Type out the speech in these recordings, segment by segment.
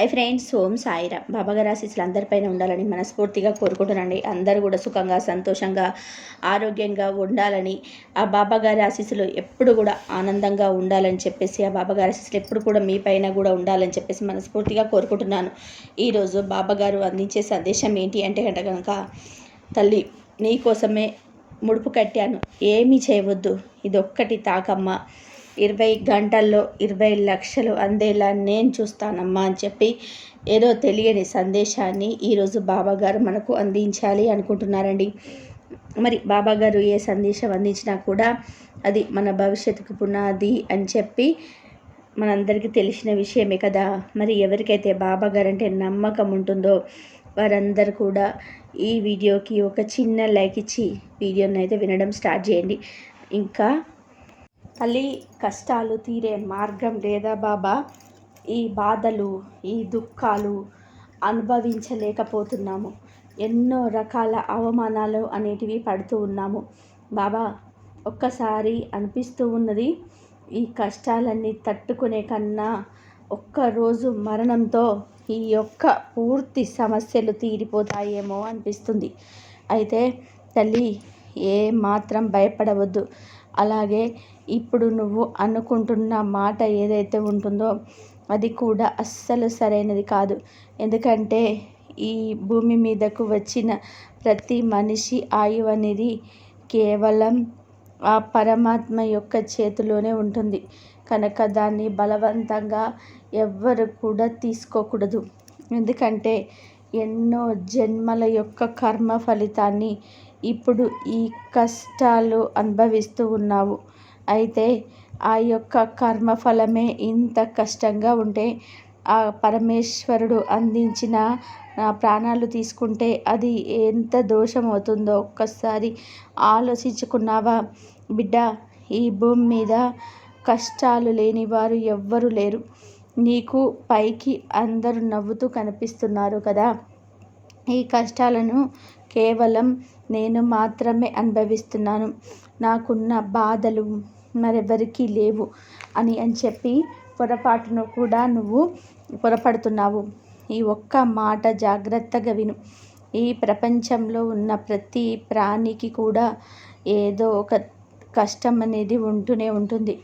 I friends ఓం సాయిరా బాబాగారి ఆశీస్సులు అందరిపైన ఉండాలని మనస్ఫూర్తిగా కోరుకుంటున్నాండి అందరూ కూడా సుఖంగా సంతోషంగా ఆరోగ్యంగా ఉండాలని ఆ బాబాగారి ఆశీస్సులు ఎప్పుడు కూడా ఆనందంగా ఉండాలని చెప్పేసి ఆ బాబాగారి ఆశీస్సులు ఎప్పుడు కూడా మీ పైన కూడా ఉండాలని చెప్పేసి మనస్ఫూర్తిగా కోరుకుంటున్నాను. ఈరోజు బాబాగారు అందించే సందేశం ఏంటి అంటే కనుక కనుక తల్లి నీ కోసమే ముడుపు కట్టాను. ఏమీ చేయవద్దు. ఇదొక్కటి తాకమ్మ. ఇరవై గంటల్లో ఇరవై లక్షలు అందేలా నేను చూస్తానమ్మా అని చెప్పి ఏదో తెలియని సందేశాన్ని ఈరోజు బాబాగారు మనకు అందించాలి అనుకుంటున్నారండి. మరి బాబాగారు ఏ సందేశం అందించినా కూడా అది మన భవిష్యత్తుకు పునాది అని చెప్పి మనందరికీ తెలిసిన విషయమే కదా. మరి ఎవరికైతే బాబాగారు అంటే నమ్మకం ఉంటుందో వారందరూ కూడా ఈ వీడియోకి ఒక చిన్న లైక్ ఇచ్చి వీడియోని అయితే వినడం స్టార్ట్ చేయండి. ఇంకా తల్లి కష్టాలు తీరే మార్గం లేదా బాబా? ఈ బాధలు ఈ దుఃఖాలు అనుభవించలేకపోతున్నాము. ఎన్నో రకాల అవమానాలు అనేటివి పడుతూ ఉన్నాము. బాబా ఒక్కసారి అనిపిస్తూ ఉన్నది ఈ కష్టాలన్నీ తట్టుకునే కన్నా ఒక్కరోజు మరణంతో ఈ యొక్క పూర్తి సమస్యలు తీరిపోతాయేమో అనిపిస్తుంది. అయితే తల్లి ఏ మాత్రం భయపడవద్దు. అలాగే ఇప్పుడు నువ్వు అనుకుంటున్న మాట ఏదైతే ఉంటుందో అది కూడా అస్సలు సరైనది కాదు. ఎందుకంటే ఈ భూమి మీదకు వచ్చిన ప్రతి మనిషి ఆయువు అనేది కేవలం ఆ పరమాత్మ యొక్క చేతిలోనే ఉంటుంది. కనుక దాన్ని బలవంతంగా ఎవ్వరు కూడా తీసుకోకూడదు. ఎందుకంటే ఎన్నో జన్మల యొక్క కర్మ ఫలితాన్ని ఇప్పుడు ఈ కష్టాలు అనుభవిస్తూ ఉన్నావు. అయితే ఆ యొక్క కర్మఫలమే ఇంత కష్టంగా ఉంటే ఆ పరమేశ్వరుడు అందించిన ప్రాణాలు తీసుకుంటే అది ఎంత దోషం అవుతుందో ఒక్కసారి ఆలోచించుకున్నావా? బిడ్డ ఈ భూమి మీద కష్టాలు లేని వారు ఎవ్వరు లేరు. నీకు పైకి అందరూ నవ్వుతూ కనిపిస్తున్నారు కదా? ఈ కష్టాలను కేవలం నేను మాత్రమే అనుభవిస్తున్నాను. నాకున్న బాధలు మరెవరికీ లేవు అని అని చెప్పి పొరపాటును కూడా నువ్వు పొరపడుతున్నావు. ఈ ఒక్క మాట జాగ్రత్తగా విను. ఈ ప్రపంచంలో ఉన్న ప్రతి ప్రాణికి కూడా ఏదో ఒక కష్టం అనేది ఉంటూనే ఉంటుంది.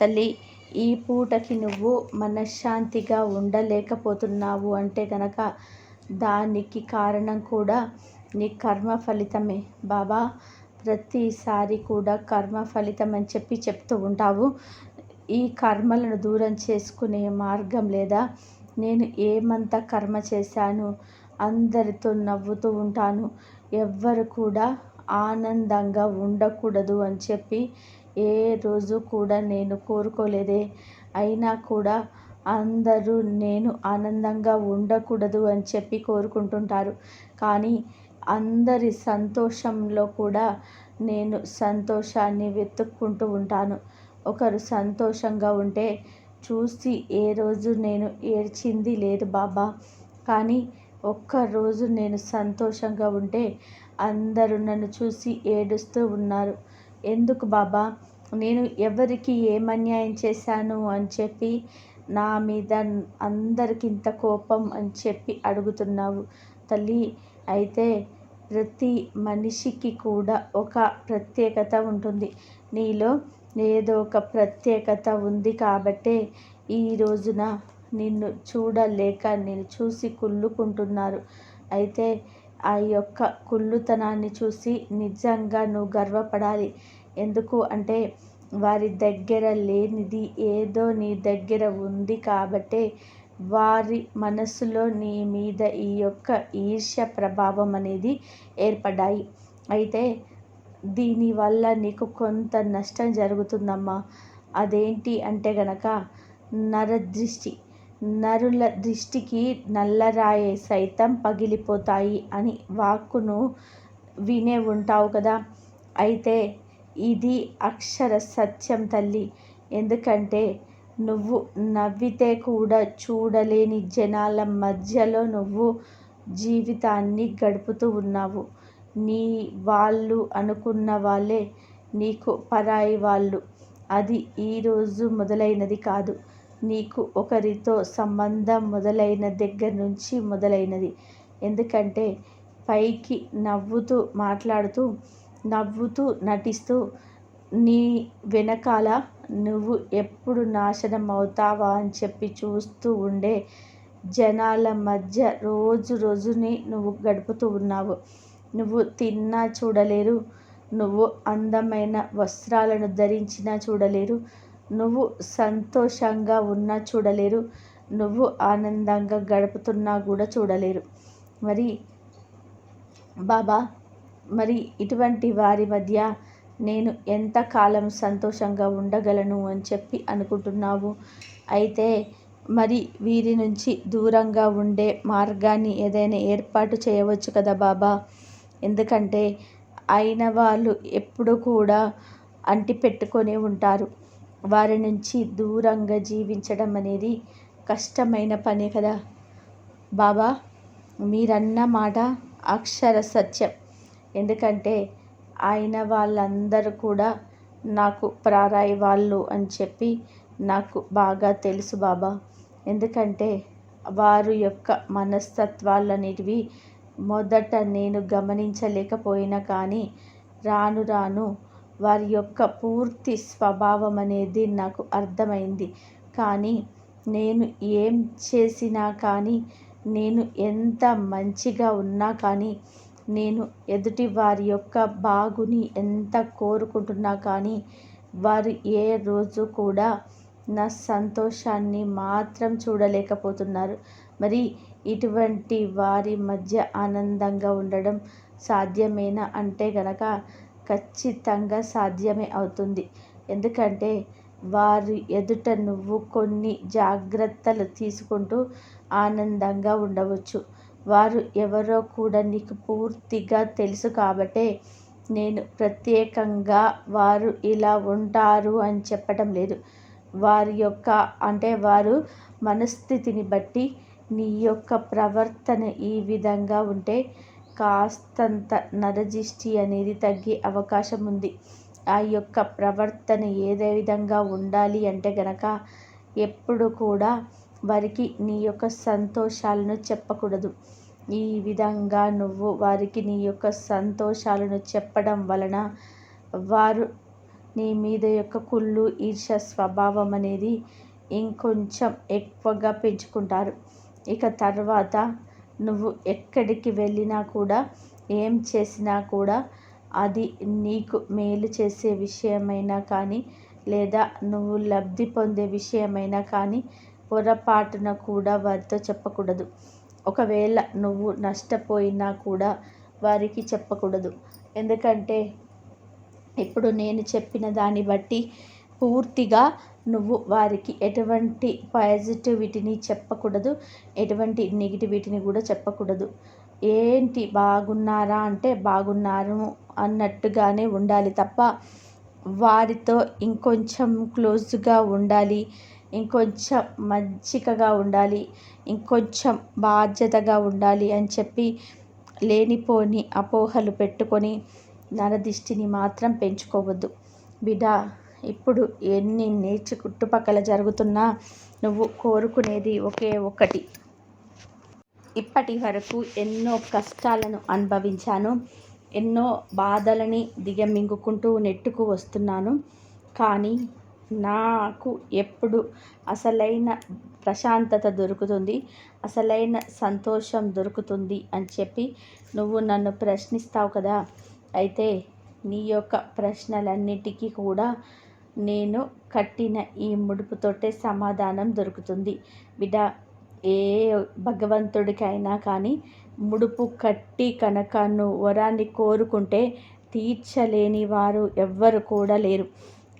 తల్లి ఈ పూటకి నువ్వు మనశ్శాంతిగా ఉండలేకపోతున్నావు అంటే కనుక దానికి కారణం కూడా నీ కర్మ ఫలితమే. బాబా ప్రతిసారి కూడా కర్మ ఫలితం అని చెప్పి చెప్తూ ఉంటావు. ఈ కర్మలను దూరం చేసుకునే మార్గం లేదా? నేను ఏమంత కర్మ చేశాను? అందరితో నవ్వుతూ ఉంటాను. ఎవ్వరు కూడా ఆనందంగా ఉండకూడదు అని చెప్పి ఏ రోజు కూడా నేను కోరుకోలేదే. అయినా కూడా అందరూ నేను ఆనందంగా ఉండకూడదు అని చెప్పి కోరుకుంటుంటారు. కానీ అందరి సంతోషంలో కూడా నేను సంతోషాన్ని వెతుక్కుంటూ ఉంటాను. ఒకరు సంతోషంగా ఉంటే చూసి ఏ రోజు నేను ఏడ్చింది లేదు బాబా. కానీ ఒక్కరోజు నేను సంతోషంగా ఉంటే అందరూ నన్ను చూసి ఏడుస్తూ ఉన్నారు. ఎందుకు బాబా? నేను ఎవరికి ఏమన్యాయం చేశాను అని చెప్పి నా మీద అందరికింత కోపం అని చెప్పి అడుగుతున్నావు తల్లి. అయితే ప్రతి మనిషికి కూడా ఒక ప్రత్యేకత ఉంటుంది. నీలో ఏదో ఒక ప్రత్యేకత ఉంది కాబట్టే ఈ రోజున నిన్ను చూడలేక నేను చూసి కుళ్ళుకుంటున్నారు. అయితే ఆ యొక్క కుళ్ళుతనాన్ని చూసి నిజంగా నువ్వు గర్వపడాలి. ఎందుకు అంటే వారి దగ్గర లేనిది ఏదో నీ దగ్గర ఉంది కాబట్టే వారి మనసులో నీ మీద ఈ యొక్క ఈర్ష్య ప్రభావం అనేది ఏర్పడ్డాయి. అయితే దీనివల్ల నీకు కొంత నష్టం జరుగుతుందమ్మా. అదేంటి అంటే గనక నరదృష్టి నరుల దృష్టికి నల్లరాయే సైతం పగిలిపోతాయి అని వాక్కును వినే ఉంటావు కదా. అయితే ఇది అక్షర సత్యం తల్లి. ఎందుకంటే నువ్వు నవ్వితే కూడా చూడలేని జనాల మధ్యలో నువ్వు జీవితాన్ని గడుపుతూ ఉన్నావు. నీ వాళ్ళు అనుకున్న వాళ్ళే నీకు పరాయి వాళ్ళు. అది ఈరోజు మొదలైనది కాదు. నీకు ఒకరితో సంబంధం మొదలైన దగ్గర నుంచి మొదలైనది. ఎందుకంటే పైకి నవ్వుతూ మాట్లాడుతూ నవ్వుతూ నటిస్తూ నీ వెనకాల నువ్వు ఎప్పుడు నాశనం అవుతావా అని చెప్పి చూస్తూ ఉండే జనాల మధ్య రోజు రోజుని నువ్వు గడుపుతూ ఉన్నావు. నువ్వు తిన్నా చూడలేరు. నువ్వు అందమైన వస్త్రాలను ధరించినా చూడలేరు. నువ్వు సంతోషంగా ఉన్నా చూడలేరు. నువ్వు ఆనందంగా గడుపుతున్నా కూడా చూడలేరు. మరి బాబా మరి ఇటువంటి వారి మధ్య నేను ఎంతకాలం సంతోషంగా ఉండగలను అని చెప్పి అనుకుంటున్నావు? అయితే మరి వీరి నుంచి దూరంగా ఉండే మార్గాన్ని ఏదైనా ఏర్పాటు చేయవచ్చు కదా బాబా. ఎందుకంటే అయిన వాళ్ళు ఎప్పుడు కూడా అంటి పెట్టుకొని ఉంటారు. వారి నుంచి దూరంగా జీవించడం అనేది కష్టమైన పని కదా. బాబా మీరన్న మాట అక్షర సత్యం. ఎందుకంటే ఆయన వాళ్ళందరూ కూడా నాకు ప్రారాయి వాళ్ళు అని చెప్పి నాకు బాగా తెలుసు బాబా. ఎందుకంటే వారు యొక్క మనస్తత్వాలనేటివి మొదట నేను గమనించలేకపోయినా కానీ రాను రాను వారి యొక్క పూర్తి స్వభావం అనేది నాకు అర్థమైంది. కానీ నేను ఏం చేసినా కానీ నేను ఎంత మంచిగా ఉన్నా కానీ నేను ఎదుటి వారి యొక్క బాగుని ఎంత కోరుకుంటున్నా కానీ వారు ఏ రోజు కూడా నా సంతోషాన్ని మాత్రం చూడలేకపోతున్నారు. మరి ఇటువంటి వారి మధ్య ఆనందంగా ఉండడం సాధ్యమేనా అంటే గనక ఖచ్చితంగా సాధ్యమే అవుతుంది. ఎందుకంటే వారి ఎదుట నువ్వు కొన్ని జాగ్రత్తలు తీసుకుంటూ ఆనందంగా ఉండవచ్చు. వారు ఎవరో కూడా నీకు పూర్తిగా తెలుసు కాబట్టే నేను ప్రత్యేకంగా వారు ఇలా ఉంటారు అని చెప్పటం లేదు. వారి యొక్క అంటే వారు మనస్థితిని బట్టి నీ యొక్క ప్రవర్తన ఈ విధంగా ఉంటే కాస్తంత నరజిష్టి అనేది తగ్గే అవకాశం ఉంది. ఆ యొక్క ప్రవర్తన ఏదే విధంగా ఉండాలి అంటే గనక ఎప్పుడు కూడా వారికి నీ యొక్క సంతోషాలను చెప్పకూడదు. ఈ విధంగా నువ్వు వారికి నీ యొక్క సంతోషాలను చెప్పడం వలన వారు నీ మీద యొక్క కుళ్ళు ఈర్ష స్వభావం అనేది ఇంకొంచెం ఎక్కువగా పెంచుకుంటారు. ఇక తర్వాత నువ్వు ఎక్కడికి వెళ్ళినా కూడా ఏం చేసినా కూడా అది నీకు మేలు చేసే విషయమైనా కానీ లేదా నువ్వు లబ్ధి పొందే విషయమైనా కానీ పొరపాటున కూడా వారితో చెప్పకూడదు. ఒకవేళ నువ్వు నష్టపోయినా కూడా వారికి చెప్పకూడదు. ఎందుకంటే ఇప్పుడు నేను చెప్పిన దాన్ని బట్టి పూర్తిగా నువ్వు వారికి ఎటువంటి పాజిటివిటీని చెప్పకూడదు ఎటువంటి నెగిటివిటీని కూడా చెప్పకూడదు. ఏంటి బాగున్నారా అంటే బాగున్నారు అన్నట్టుగానే ఉండాలి తప్ప వారితో ఇంకొంచెం క్లోజ్గా ఉండాలి. ఇంకొంచెం మంచికగా ఉండాలి ఇంకొంచెం బాధ్యతగా ఉండాలి అని చెప్పి లేనిపోని అపోహలు పెట్టుకొని నరదిష్టిని మాత్రం పెంచుకోవద్దు. బిడ్డ ఇప్పుడు ఎన్ని నేర్చు చుట్టుపక్కల జరుగుతున్నా నువ్వు కోరుకునేది ఒకే ఒకటి. ఇప్పటి వరకు ఎన్నో కష్టాలను అనుభవించాను ఎన్నో బాధలని దిగమింగుకుంటూ నెట్టుకు వస్తున్నాను. కానీ నాకు ఎప్పుడు అసలైన ప్రశాంతత దొరుకుతుంది అసలైన సంతోషం దొరుకుతుంది అని చెప్పి నువ్వు నన్ను ప్రశ్నిస్తావు కదా. అయితే నీ యొక్క ప్రశ్నలన్నిటికీ కూడా నేను కట్టిన ఈ ముడుపుతోటే సమాధానం దొరుకుతుంది. బిడ్డ ఏ భగవంతుడికైనా కానీ ముడుపు కట్టి కనుక నువ్వు వరాన్ని కోరుకుంటే తీర్చలేని వారు ఎవ్వరు కూడా లేరు.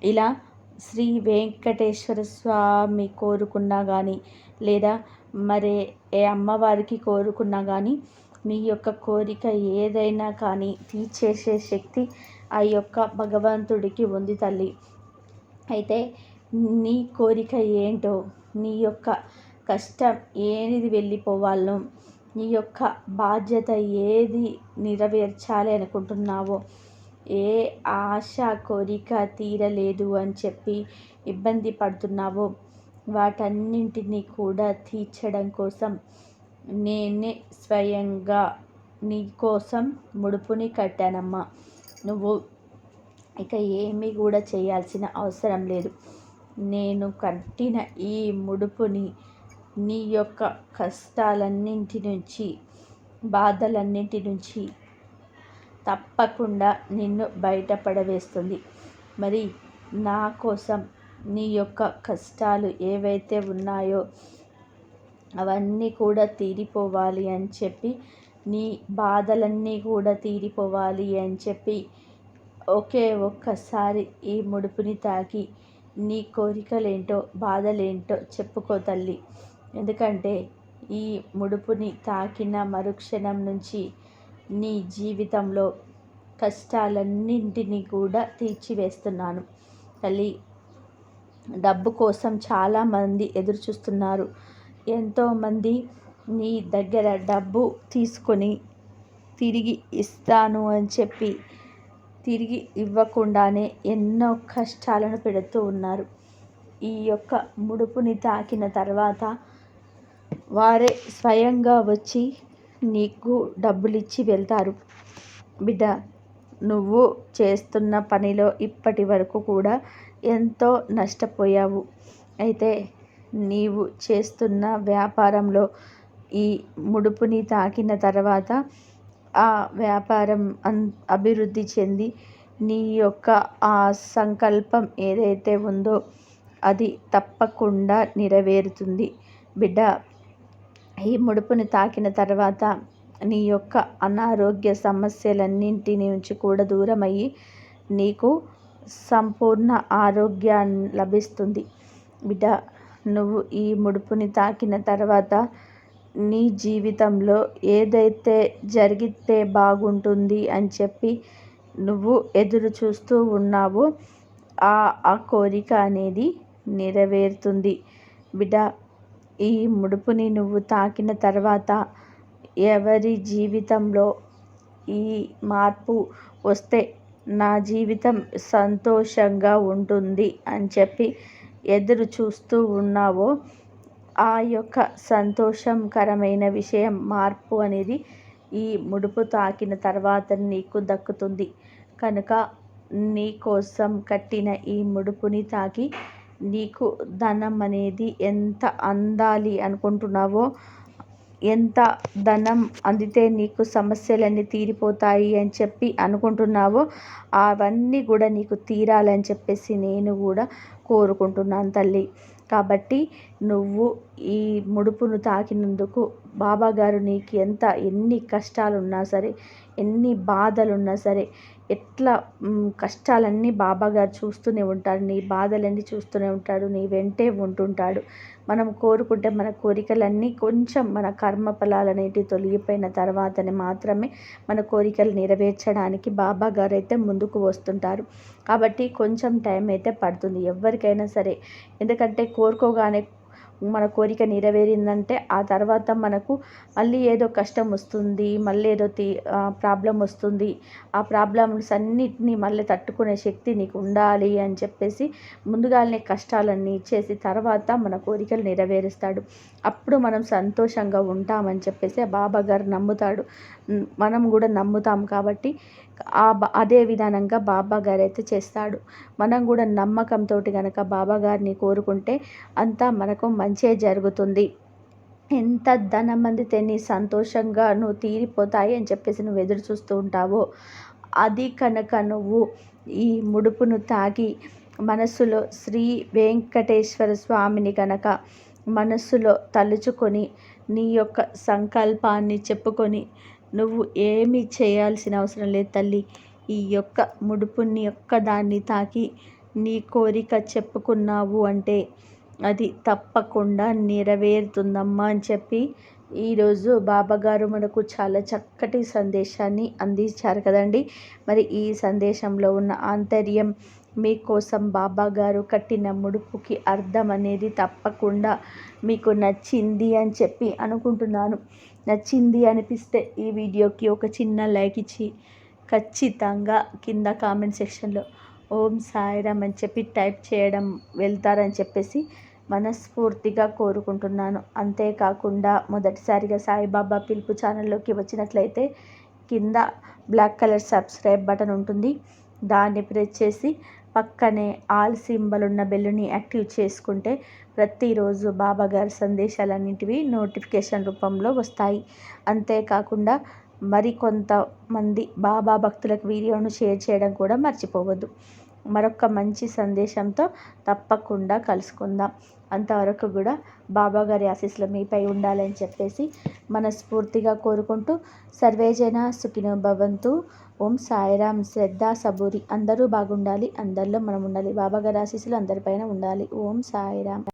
ఇలా శ్రీ వెంకటేశ్వర స్వామి కోరుకున్నా కానీ లేదా మరే ఏ అమ్మవారికి కోరుకున్నా కానీ మీ యొక్క కోరిక ఏదైనా కానీ తీర్చేసే శక్తి ఆ యొక్క భగవంతుడికి ఉంది తల్లి. అయితే నీ కోరిక ఏంటో నీ యొక్క కష్టం ఏది వెళ్ళిపోవాలో నీ యొక్క బాధ్యత ఏది నెరవేర్చాలి అనుకుంటున్నావో ఏ ఆశ కోరిక తీరలేదు అని చెప్పి ఇబ్బంది పడుతున్నావో. వాటన్నింటినీ కూడా తీర్చడం కోసం నేనే స్వయంగా నీ కోసం ముడుపుని కట్టానమ్మా. నువ్వు ఇక ఏమీ కూడా చేయాల్సిన అవసరం లేదు. నేను కట్టిన ఈ ముడుపుని నీ యొక్క కష్టాలన్నింటి నుంచి బాధలన్నింటి నుంచి తప్పకుండా నిన్ను బయటపడవేస్తుంది. మరి నా కోసం నీ యొక్క కష్టాలు ఏవైతే ఉన్నాయో అవన్నీ కూడా తీరిపోవాలి అని చెప్పి నీ బాధలన్నీ కూడా తీరిపోవాలి అని చెప్పి ఒకే ఒక్కసారి ఈ ముడుపుని తాకి నీ కోరికలేంటో బాధలేంటో చెప్పుకో తల్లి. ఎందుకంటే ఈ ముడుపుని తాకిన మరుక్షణం నుంచి నీ జీవితంలో కష్టాలన్నింటినీ కూడా తీర్చివేస్తున్నాను. తల్లి డబ్బు కోసం చాలామంది ఎదురు చూస్తున్నారు ఎంతోమంది నీ దగ్గర డబ్బు తీసుకొని తిరిగి ఇస్తాను అని చెప్పి తిరిగి ఇవ్వకుండానే ఎన్నో కష్టాలను పెడుతూ ఉన్నారు. ఈ యొక్క ముడుపుని తాకిన తర్వాత వారే స్వయంగా వచ్చి నీకు డబ్బులు ఇచ్చి వెళ్తారు. బిడ్డ నువ్వు చేస్తున్న పనిలో ఇప్పటి వరకు కూడా ఎంతో నష్టపోయావు. అయితే నీవు చేస్తున్న వ్యాపారంలో ఈ ముడుపుని తాకిన తర్వాత ఆ వ్యాపారం అన్ అభివృద్ధి చెంది నీ యొక్క ఆ సంకల్పం ఏదైతే ఉందో అది తప్పకుండా నెరవేరుతుంది. బిడ్డ ఈ ముడుపుని తాకిన తర్వాత నీ యొక్క అనారోగ్య సమస్యలన్నింటి నుంచి కూడా దూరమయ్యి నీకు సంపూర్ణ ఆరోగ్యం లభిస్తుంది. బిడ్డ నువ్వు ఈ ముడుపుని తాకిన తర్వాత నీ జీవితంలో ఏదైతే జరిగితే బాగుంటుంది అని చెప్పి నువ్వు ఎదురు చూస్తూ ఉన్నావో ఆ ఆ కోరిక అనేది నెరవేరుతుంది. బిడ్డ ఈ ముడుపుని నువ్వు తాకిన తర్వాత ఎవరి జీవితంలో ఈ మార్పు వస్తే నా జీవితం సంతోషంగా ఉంటుంది అని చెప్పి ఎదురు చూస్తూ ఉన్నావో ఆ యొక్క సంతోషకరమైన విషయం మార్పు అనేది ఈ ముడుపు తాకిన తర్వాత నీకు దక్కుతుంది. కనుక నీ కోసం కట్టిన ఈ ముడుపుని తాకి నీకు ధనం అనేది ఎంత అందాలి అనుకుంటున్నావో ఎంత ధనం అందితే నీకు సమస్యలన్నీ తీరిపోతాయి అని చెప్పి అనుకుంటున్నావో అవన్నీ కూడా నీకు తీరాలని చెప్పేసి నేను కూడా కోరుకుంటున్నాను తల్లి. కాబట్టి నువ్వు ఈ ముడుపును తాకినందుకు బాబాగారు నీకు ఎంత ఎన్ని కష్టాలున్నా సరే ఎన్ని బాధలున్నా సరే ఎట్లా కష్టాలన్నీ బాబాగారు చూస్తూనే ఉంటారు నీ బాధలన్నీ చూస్తూనే ఉంటాడు నీ వెంటే ఉంటుంటాడు. మనం కోరుకుంటే మన కోరికలన్నీ కొంచెం మన కర్మ ఫలాలనేటివి తొలగిపోయిన తర్వాతనే మాత్రమే మన కోరికలు నెరవేర్చడానికి బాబా గారు అయితే ముందుకు వస్తుంటారు. కాబట్టి కొంచెం టైం అయితే పడుతుంది. ఎవరికైనా సరే. ఎందుకంటే కోరుకోగానే మన కోరిక నెరవేరిందంటే ఆ తర్వాత మనకు మళ్ళీ ఏదో కష్టం వస్తుంది మళ్ళీ ఏదో తీ ప్రాబ్లం వస్తుంది. ఆ ప్రాబ్లమ్స్ అన్నిటినీ మళ్ళీ తట్టుకునే శక్తి నీకు ఉండాలి అని చెప్పేసి ముందుగానే కష్టాలన్నీ ఇచ్చేసి తర్వాత మన కోరికలు నెరవేరుస్తాడు. అప్పుడు మనం సంతోషంగా ఉంటామని చెప్పేసి బాబా గారు నమ్ముతాడు. మనం కూడా నమ్ముతాం కాబట్టి ఆ అదే విధానంగా బాబా గారు అయితే చేస్తాడు. మనం కూడా నమ్మకంతో కనుక బాబా గారిని కోరుకుంటే అంతా మనకు మంచే జరుగుతుంది. ఎంత ధనం అందితే నీ సంతోషంగా నువ్వు తీరిపోతాయి అని చెప్పేసి నువ్వు ఎదురు చూస్తూ ఉంటావో అది కనుక నువ్వు ఈ ముడుపును తాగి మనసులో శ్రీ వెంకటేశ్వర స్వామిని కనుక మనస్సులో తలుచుకొని నీ యొక్క సంకల్పాన్ని చెప్పుకొని నువ్వు ఏమి చేయాల్సిన అవసరం లేదు తల్లి. ఈ యొక్క ముడుపుని యొక్క దాన్ని తాకి నీ కోరిక చెప్పుకున్నావు అంటే అది తప్పకుండా నెరవేరుతుందమ్మా అని చెప్పి ఈరోజు బాబాగారు మనకు చాలా చక్కటి సందేశాన్ని అందించారు కదండి. మరి ఈ సందేశంలో ఉన్న ఆంతర్యం మీకోసం బాబా గారు కట్టిన ముడుపుకి అర్థం అనేది తప్పకుండా మీకు నచ్చింది అని చెప్పి అనుకుంటున్నాను. నచ్చింది అనిపిస్తే ఈ వీడియోకి ఒక చిన్న లైక్ ఇచ్చి ఖచ్చితంగా కింద కామెంట్ సెక్షన్లో ఓం సాయిరామ్ అని చెప్పి టైప్ చేయడం వెళ్తారని చెప్పేసి మనస్ఫూర్తిగా కోరుకుంటున్నాను. అంతేకాకుండా మొదటిసారిగా సాయిబాబా పిలుపు ఛానల్లోకి వచ్చినట్లయితే కింద బ్లాక్ కలర్ సబ్స్క్రైబ్ బటన్ ఉంటుంది. దాన్ని ప్రెస్ చేసి పక్కనే ఆల్ సింబల్ ఉన్న బెల్లుని యాక్టివ్ చేసుకుంటే ప్రతిరోజు బాబా గారి సందేశాలన్నింటివి నోటిఫికేషన్ రూపంలో వస్తాయి. అంతేకాకుండా మరికొంతమంది బాబా భక్తులకు వీడియోను షేర్ చేయడం కూడా మర్చిపోవద్దు. మరొక మంచి సందేశంతో తప్పకుండా కలుసుకుందాం. అంతవరకు కూడా బాబాగారి ఆశీస్సులు మీపై ఉండాలని చెప్పేసి మనస్ఫూర్తిగా కోరుకుంటూ సర్వేజన సుఖినో భవంతు. ఓం సాయిరామ్. శ్రద్ధ సబూరి. అందరూ బాగుండాలి. అందరిలో మనం ఉండాలి బాబా గారి ఆశీస్సులు అందరిపైన ఉండాలి. ఓం సాయిరామ్.